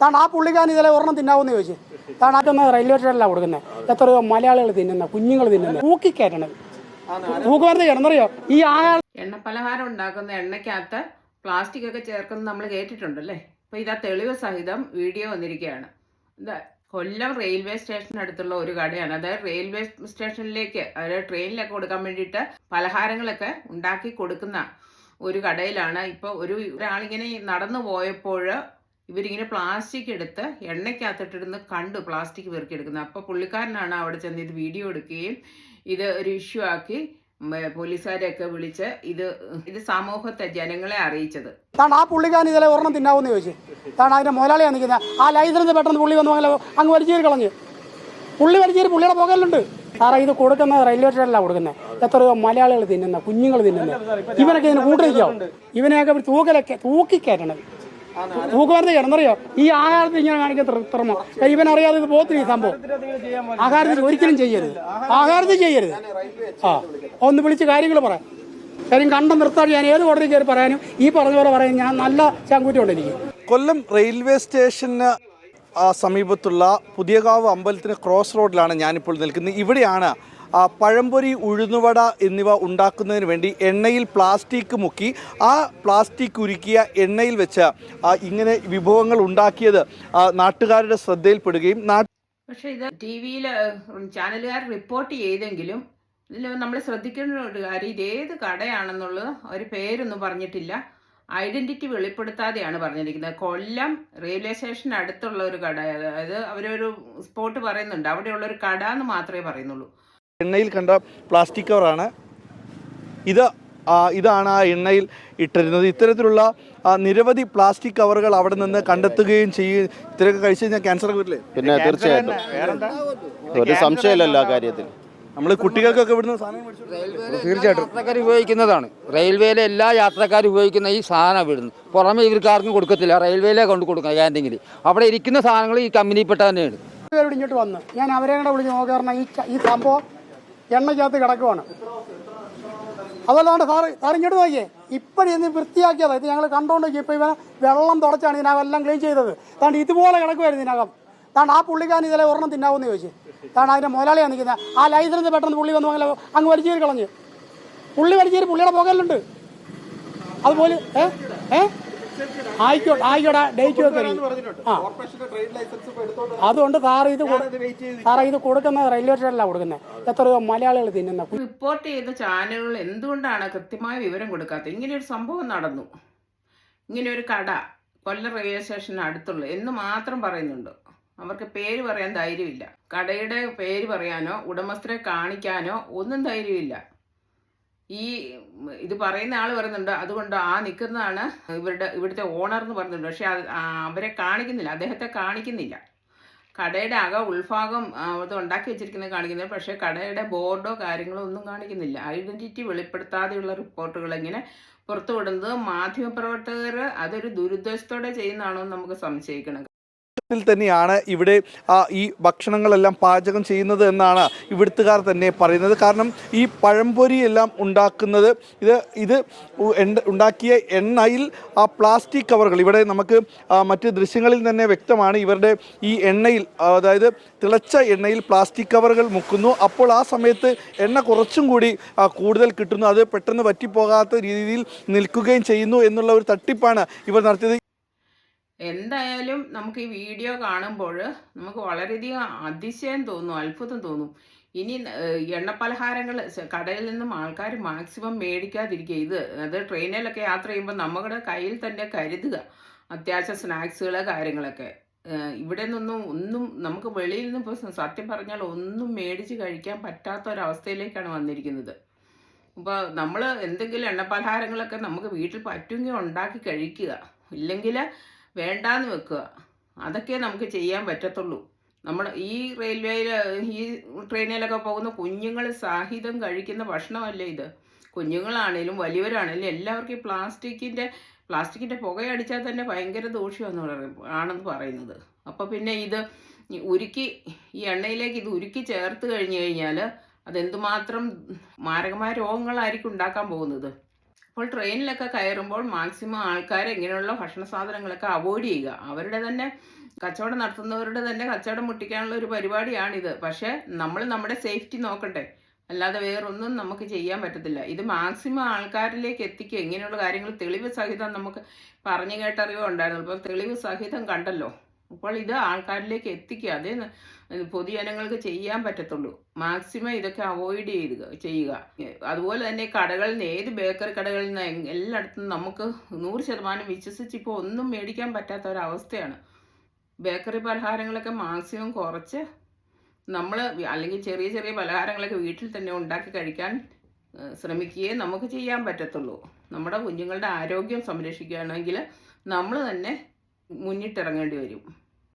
താണ്ട് ആ പുള്ളിക്കാരൻ ഇതിലെ ഒരെണ്ണം തിന്നാവുന്ന ചോദിച്ചു. താണ്ട് അതൊന്ന് റെയിൽവേ സ്റ്റേഷനിലാണ് കൊടുക്കുന്നത് എത്രയോ മലയാളികൾ തിന്നുന്ന കുഞ്ഞുങ്ങൾ തിന്നുന്ന തൂക്കിക്കയറ്റണത് തൂക്കുമരുന്ന് എന്നറിയോ ഈ ആയാൾ എണ്ണപ്പലഹാരം ഉണ്ടാക്കുന്ന എണ്ണയ്ക്കകത്ത് പ്ലാസ്റ്റിക് ഒക്കെ ചേർക്കുന്നത് നമ്മൾ കേട്ടിട്ടുണ്ടല്ലേ? അപ്പോൾ ഇതാ തെളിവ് സഹിതം വീഡിയോ വന്നിരിക്കുകയാണ്. കൊല്ലം റെയിൽവേ സ്റ്റേഷനടുത്തുള്ള ഒരു കടയാണ്. അതായത് റെയിൽവേ സ്റ്റേഷനിലേക്ക് അതായത് ട്രെയിനിലൊക്കെ കൊടുക്കാൻ വേണ്ടിയിട്ട് പലഹാരങ്ങളൊക്കെ ഉണ്ടാക്കി കൊടുക്കുന്ന ഒരു കടയിലാണ്. ഇപ്പോൾ ഒരു ഒരാളിങ്ങനെ നടന്നു പോയപ്പോൾ ഇവരിങ്ങനെ പ്ലാസ്റ്റിക് എടുത്ത് എണ്ണയ്ക്കകത്തിട്ടിരുന്ന് കണ്ടു പ്ലാസ്റ്റിക് പെറുക്കിയെടുക്കുന്നത്. അപ്പോൾ പുള്ളിക്കാരനാണ് അവിടെ ചെന്ന് ഇത് വീഡിയോ എടുക്കുകയും ഇത് ഒരു ഇഷ്യൂ ആക്കി പോലീസുകാരെയൊക്കെ വിളിച്ച് ഇത് ഇത് സമൂഹത്തെ ജനങ്ങളെ അറിയിച്ചത്. താണ്ട് ആ പുള്ളിക്കാരൻ ഇതിലെ ഒരെണ്ണം തിന്നാവെന്ന് ചോദിച്ചു. താണ്ട് അതിന്റെ മുതലാളിയാണ് നിൽക്കുന്നത്. ആ ലൈസൻസ് പെട്ടെന്ന് പുള്ളി വന്നു അങ്ങനെ അങ്ങ് വലിച്ചേരി കളഞ്ഞു. പുള്ളി വലിച്ചേരി പുള്ളിയുടെ പോകലുണ്ട് സാറേ ഇത് കൊടുക്കുന്നത് റെയിൽവേ സ്റ്റേഷനിലാണ് കൊടുക്കുന്നത് എത്രയോ മലയാളികൾ തിന്നുന്ന കുഞ്ഞുങ്ങൾ തിന്നുന്ന. ഇവനൊക്കെ ഇതിന് കൂട്ടിരിക്കാവും ഇവനെയൊക്കെ തൂക്കലൊക്കെ തൂക്കിക്കയറ്റണത് തൂക്കുമരുന്ന് എന്നറിയോ ഈ ആഹാരത്തിൽ ഇങ്ങനെ കാണിക്കുന്ന ഇവൻ അറിയാതെ ഇത് പോത്തിന് ഈ സംഭവം. ആഹാരത്തിൽ ഒരിക്കലും ചെയ്യരുത്. ആഹാരത്തിൽ ചെയ്യരുത്. ആ ഒന്ന് വിളിച്ച് കാര്യങ്ങൾ പറയാം. കാര്യം കണ്ട നിർത്താൻ ഞാൻ ഏത് കോടതി കയറി പറയാനും ഈ പറഞ്ഞ പോലെ പറയാൻ ഞാൻ നല്ല ചാങ്കൂറ്റുണ്ട് കൊണ്ടിരിക്കും കൊല്ലം റെയിൽവേ സ്റ്റേഷന് സമീപത്തുള്ള പുതിയകാവ് അമ്പലത്തിന് ക്രോസ് റോഡിലാണ് ഞാനിപ്പോൾ നിൽക്കുന്നത്. ഇവിടെയാണ് പഴംപൊരി ഉഴുന്നുവട എന്നിവ ഉണ്ടാക്കുന്നതിന് വേണ്ടി എണ്ണയിൽ പ്ലാസ്റ്റിക് മുക്കി ആ പ്ലാസ്റ്റിക് ഉരുക്കിയ എണ്ണയിൽ വെച്ച് ഇങ്ങനെ വിഭവങ്ങൾ ഉണ്ടാക്കിയത് നാട്ടുകാരുടെ ശ്രദ്ധയിൽപ്പെടുകയും പക്ഷേ ഇത് ടി വിയിൽ ചാനലുകാർ റിപ്പോർട്ട് ചെയ്തെങ്കിലും ഇതിൽ നമ്മൾ ശ്രദ്ധിക്കേണ്ട ഒരു കാര്യം ഇത് ഏത് കടയാണെന്നുള്ളത് ഒരു പേരൊന്നും പറഞ്ഞിട്ടില്ല. ഐഡന്റിറ്റി വെളിപ്പെടുത്താതെയാണ് പറഞ്ഞിരിക്കുന്നത്. കൊല്ലം റെയിൽവേ സ്റ്റേഷന് അടുത്തുള്ള ഒരു കട അതായത് അവരൊരു സ്പോട്ട് പറയുന്നുണ്ട്. അവിടെയുള്ള ഒരു കട എന്ന് മാത്രമേ പറയുന്നുള്ളൂ. എണ്ണയിൽ കണ്ട പ്ലാസ്റ്റിക് കവറാണ്. ഇത് ഇതാണ് ആ എണ്ണയിൽ ഇട്ടിരുന്നത്. ഇത്തരത്തിലുള്ള നിരവധി പ്ലാസ്റ്റിക് കവറുകൾ അവിടെ നിന്ന് കണ്ടെത്തുകയും ചെയ്യും ഇത്രയൊക്കെ കഴിച്ചു കഴിഞ്ഞാൽ ക്യാൻസർ വരില്ലേ പിന്നെ തീർച്ചയായിട്ടും. ഒരു സംശയമില്ലല്ലോ ആ കാര്യത്തിൽ. നമ്മൾ കുട്ടികൾക്കൊക്കെ ഇവിടുന്ന് തീർച്ചയായിട്ടും യാത്രക്കാർ ഉപയോഗിക്കുന്നതാണ്. റെയിൽവേയിലെ എല്ലാ യാത്രക്കാരും ഉപയോഗിക്കുന്ന ഈ സാധനം ഇവിടുന്ന് പുറമെ ഇവർക്ക് ആർക്കും കൊടുക്കത്തില്ല. റെയിൽവേയിലെ കൊണ്ട് കൊടുക്കുക ക്യാന്റീനിൽ അവിടെ ഇരിക്കുന്ന സാധനങ്ങൾ ഈ കമ്പനിയിൽപ്പെട്ട തന്നെയാണ്. ഇങ്ങോട്ട് വന്ന്. ഞാൻ അവരെ കൂടെ വിളിച്ച് നോക്കി പറഞ്ഞാൽ ഈ ഈ സംഭവം എണ്ണയ്ക്കകത്ത് കിടക്കുവാണ്. അതല്ലാണ്ട് സാറ് സാർ ഇങ്ങോട്ട് നോക്കിയേ. ഇപ്പോഴും ഇന്ന് വൃത്തിയാക്കിയത്. ഇത് ഞങ്ങൾ കണ്ടോണ്ട് ഇപ്പോൾ ഇവ വെള്ളം തുടച്ചാണ് ഇതിനകം ക്ലീൻ ചെയ്തത്. താണ്ട് ഇതുപോലെ കിടക്കുമായിരുന്നു ഇതിനകം. താണ്ട് ആ പുള്ളിക്കാൻ ഇതിലെ ഒരെണ്ണം തിന്നാവുമെന്ന് ചോദിച്ചു. താണ്ട് അതിന്റെ മുതലാളിയാണ് നിൽക്കുന്നത്. ആ ലൈസൻസ് പെട്ടെന്ന് പുള്ളി വന്നു അങ്ങനെ അങ്ങ് വലിച്ചേരി കളഞ്ഞ്. പുള്ളി വലിച്ചേരി പുള്ളിയുടെ പുകയിലുണ്ട്. അതുപോലെ ഏ? ഏ? ആയിക്കോട്ടെ ആയിക്കോട്ടെ ഡേറ്റ് ആ. അതുകൊണ്ട് സാർ ഇത് സാറേ ഇത് കൊടുക്കുന്നത് റെയിൽവേ സ്റ്റേഷനിലാണ് കൊടുക്കുന്നത് എത്രയോ മലയാളികൾ തിന്നുന്ന റിപ്പോർട്ട് ചെയ്ത ചാനലുകൾ എന്തുകൊണ്ടാണ് കൃത്യമായ വിവരം കൊടുക്കാത്തത്? ഇങ്ങനെ ഒരു സംഭവം നടന്നു. ഇങ്ങനെ ഒരു കട കൊല്ലം റെയിൽവേ സ്റ്റേഷന് അടുത്തുള്ള എന്ന് മാത്രം പറയുന്നുണ്ട്. അവർക്ക് പേര് പറയാൻ ധൈര്യമില്ല. കടയുടെ പേര് പറയാനോ ഉടമസ്ഥരെ കാണിക്കാനോ ഒന്നും ധൈര്യമില്ല. ഈ ഇത് പറയുന്ന ആൾ പറയുന്നുണ്ട് അതുകൊണ്ട് ആ നിൽക്കുന്നതാണ് ഇവരുടെ ഇവിടുത്തെ ഓണർ എന്ന് പറയുന്നുണ്ട്. പക്ഷെ അവരെ കാണിക്കുന്നില്ല അദ്ദേഹത്തെ കാണിക്കുന്നില്ല. കടയുടെ അക ഉൾഭാഗം അത് ഉണ്ടാക്കി വെച്ചിരിക്കുന്നത് കാണിക്കുന്നില്ല പക്ഷേ കടയുടെ ബോർഡോ കാര്യങ്ങളോ ഒന്നും കാണിക്കുന്നില്ല. ഐഡന്റിറ്റി വെളിപ്പെടുത്താതെയുള്ള റിപ്പോർട്ടുകൾ ഇങ്ങനെ പുറത്തുവിടുന്നത് മാധ്യമപ്രവർത്തകർ അതൊരു ദുരുദ്ദേശത്തോടെ ചെയ്യുന്നതാണോ എന്ന് നമുക്ക് സംശയിക്കണം. ത്തിൽ തന്നെയാണ് ഇവിടെ ഈ ഭക്ഷണങ്ങളെല്ലാം പാചകം ചെയ്യുന്നത് എന്നാണ് ഇവിടുത്തുകാർ തന്നെ പറയുന്നത്. കാരണം ഈ പഴംപൊരി എല്ലാം ഉണ്ടാക്കുന്നത് ഇത് ഇത് ഉണ്ടാക്കിയ എണ്ണയിൽ ആ പ്ലാസ്റ്റിക് കവറുകൾ ഇവിടെ നമുക്ക് മറ്റ് ദൃശ്യങ്ങളിൽ തന്നെ വ്യക്തമാണ് ഇവരുടെ ഈ എണ്ണയിൽ അതായത് തിളച്ച എണ്ണയിൽ പ്ലാസ്റ്റിക് കവറുകൾ മുക്കുന്നു. അപ്പോൾ ആ സമയത്ത് എണ്ണ കുറച്ചും കൂടി കൂടുതൽ കിട്ടുന്നു. അത് പെട്ടെന്ന് പറ്റിപ്പോകാത്ത രീതിയിൽ നിൽക്കുകയും ചെയ്യുന്നു എന്നുള്ള ഒരു തട്ടിപ്പാണ് ഇവർ നടത്തിയത്. എന്തായാലും നമുക്ക് ഈ വീഡിയോ കാണുമ്പോൾ നമുക്ക് വളരെയധികം അതിശയം തോന്നും അത്ഭുതം തോന്നും. ഇനി എണ്ണപ്പലഹാരങ്ങൾ കടയിൽ നിന്നും ആൾക്കാർ മാക്സിമം മേടിക്കാതിരിക്കുക. ഇത് അത് ട്രെയിനിലൊക്കെ യാത്ര ചെയ്യുമ്പോൾ നമ്മുടെ കയ്യിൽ തന്നെ കരുതുക. അത്യാവശ്യ സ്നാക്സുകൾ കാര്യങ്ങളൊക്കെ. ഇവിടെ നിന്നൊന്നും ഒന്നും നമുക്ക് വെളിയിൽ നിന്ന് ഇപ്പോൾ സത്യം പറഞ്ഞാൽ ഒന്നും മേടിച്ച് കഴിക്കാൻ പറ്റാത്ത ഒരവസ്ഥയിലേക്കാണ് വന്നിരിക്കുന്നത്. അപ്പോൾ നമ്മൾ എന്തെങ്കിലും എണ്ണപ്പലഹാരങ്ങളൊക്കെ നമുക്ക് വീട്ടിൽ പറ്റുമെങ്കിൽ ഉണ്ടാക്കി കഴിക്കുക. ഇല്ലെങ്കിൽ വേണ്ടാന്ന് വെക്കുക. അതൊക്കെ നമുക്ക് ചെയ്യാൻ പറ്റത്തുള്ളൂ. നമ്മൾ ഈ റെയിൽവേയിൽ ഈ ട്രെയിനിലൊക്കെ പോകുന്ന കുഞ്ഞുങ്ങൾ സാഹിതം കഴിക്കുന്ന ഭക്ഷണമല്ലേ ഇത്? കുഞ്ഞുങ്ങളാണേലും വലിയവരാണേലും എല്ലാവർക്കും ഈ പ്ലാസ്റ്റിക്കിന്റെ പ്ലാസ്റ്റിക്കിന്റെ പുകയടിച്ചാൽ തന്നെ ഭയങ്കര ദോഷമാണെന്ന് പറയും ആണെന്ന് പറയുന്നത്. അപ്പോൾ പിന്നെ ഇത് ഉരുക്കി ഈ എണ്ണയിലേക്ക് ഇത് ഉരുക്കി ചേർത്ത് കഴിഞ്ഞ് കഴിഞ്ഞാൽ അതെന്തുമാത്രം മാരകമായ രോഗങ്ങളായിരിക്കും ഉണ്ടാക്കാൻ പോകുന്നത്. അപ്പോൾ ട്രെയിനിലൊക്കെ കയറുമ്പോൾ മാക്സിമം ആൾക്കാർ ഇങ്ങനെയുള്ള ഭക്ഷണ സാധനങ്ങളൊക്കെ അവോയ്ഡ് ചെയ്യുക. അവരുടെ തന്നെ കച്ചവടം നടത്തുന്നവരുടെ തന്നെ കച്ചവടം മുട്ടിക്കാനുള്ള ഒരു പരിപാടിയാണിത്. പക്ഷേ നമ്മൾ നമ്മുടെ സേഫ്റ്റി നോക്കട്ടെ. അല്ലാതെ വേറൊന്നും നമുക്ക് ചെയ്യാൻ പറ്റത്തില്ല. ഇത് മാക്സിമം ആൾക്കാരിലേക്ക് എത്തിക്കുക. ഇങ്ങനെയുള്ള കാര്യങ്ങൾ തെളിവ് സഹിതം നമുക്ക് പറഞ്ഞു കേട്ടറിവോ ഉണ്ടായിരുന്നു. ഇപ്പോൾ തെളിവ് സഹിതം കണ്ടല്ലോ. അപ്പോൾ ഇത് ആൾക്കാരിലേക്ക് എത്തിക്കുക. അതേ പൊതുജനങ്ങൾക്ക് ചെയ്യാൻ പറ്റത്തുള്ളൂ. മാക്സിമം ഇതൊക്കെ അവോയ്ഡ് ചെയ്യുക ചെയ്യുക. അതുപോലെ തന്നെ കടകളിൽ നിന്ന് ഏത് ബേക്കറി കടകളിൽ നിന്ന് എല്ലായിടത്തും നമുക്ക് നൂറ് ശതമാനം വിശ്വസിച്ച് ഇപ്പോൾ ഒന്നും മേടിക്കാൻ പറ്റാത്ത ഒരവസ്ഥയാണ്. ബേക്കറി പലഹാരങ്ങളൊക്കെ മാക്സിമം കുറച്ച് നമ്മൾ അല്ലെങ്കിൽ ചെറിയ ചെറിയ പലഹാരങ്ങളൊക്കെ വീട്ടിൽ തന്നെ ഉണ്ടാക്കി കഴിക്കാൻ ശ്രമിക്കുകയേ നമുക്ക് ചെയ്യാൻ പറ്റത്തുള്ളൂ. നമ്മുടെ കുഞ്ഞുങ്ങളുടെ ആരോഗ്യം സംരക്ഷിക്കുകയാണെങ്കിൽ നമ്മൾ തന്നെ മുന്നിട്ടിറങ്ങേണ്ടി വരും.